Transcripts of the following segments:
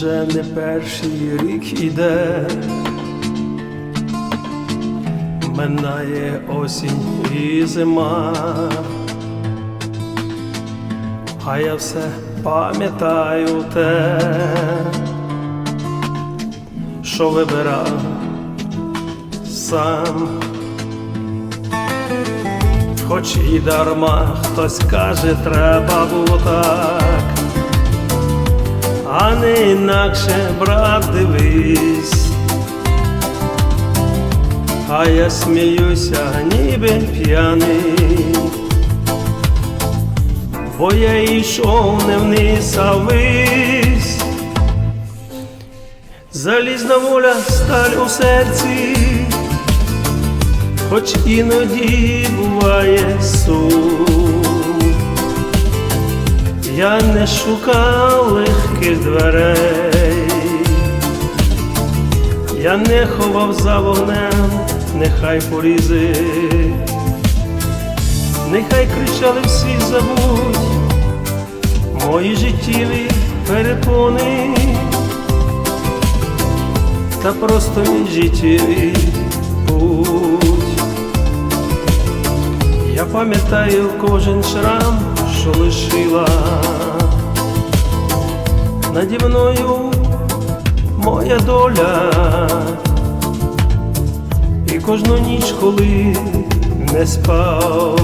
Вже не перший рік іде, минає осінь і зима, а я все пам'ятаю те, що вибирав сам. Хоч і дарма хтось каже, треба було так, а не інакше, брат, дивись, а я сміюся, ніби п'яний, бо я йшов не вниз, а ввись. Залізна воля, сталь у серці, хоч іноді буває сум. Я не шукав легких дверей, я не ховав за вогнем, нехай порізи, нехай кричали всі забудь, мої життєві перепони, та просто мій життєвий путь. Я пам'ятаю кожен шрам, що лишила. Наді мною моя доля, і кожну ніч, коли не спав,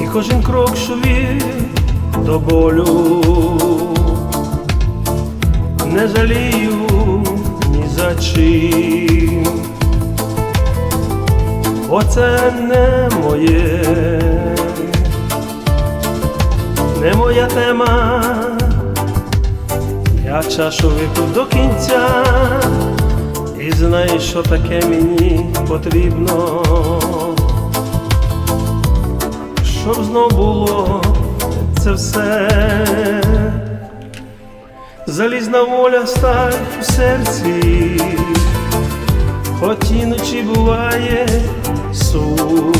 і кожен крок, що вів до болю, не жалію ні за чим. Оце не моє, моя тема, я чашу випив до кінця. І знаю, що таке мені потрібно, щоб знов було це все, залізна воля сталь у серці. Хоч іноді буває сум.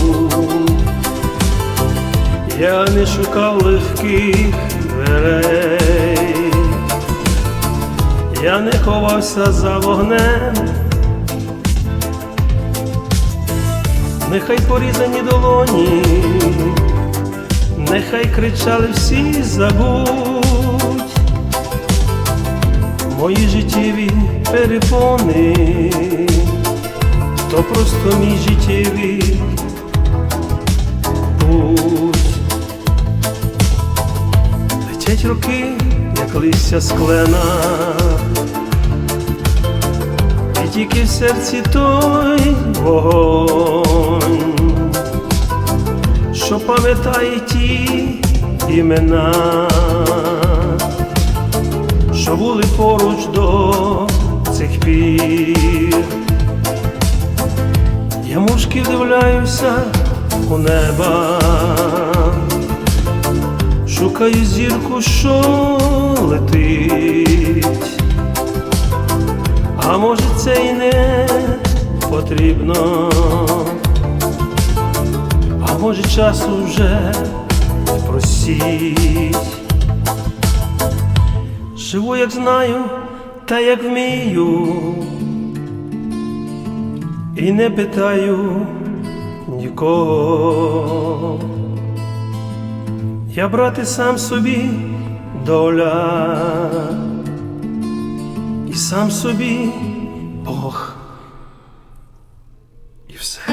Я не шукав легких дверей, я не ховався за вогнем, нехай порізані долоні, нехай кричали всі забудь, мої життєві перепони то просто мій життєвий путь. Летять роки, як листя склена, і тільки в серці той вогонь, що пам'ятає ті імена, що були поруч до цих пір. Я мушки вдивляюся у неба, шукаю зірку, що летить, а може це й не потрібно, а може часу вже просіть. Живу, як знаю, та як вмію і не питаю нікого я брати сам собі доля, і сам собі Бог. І все.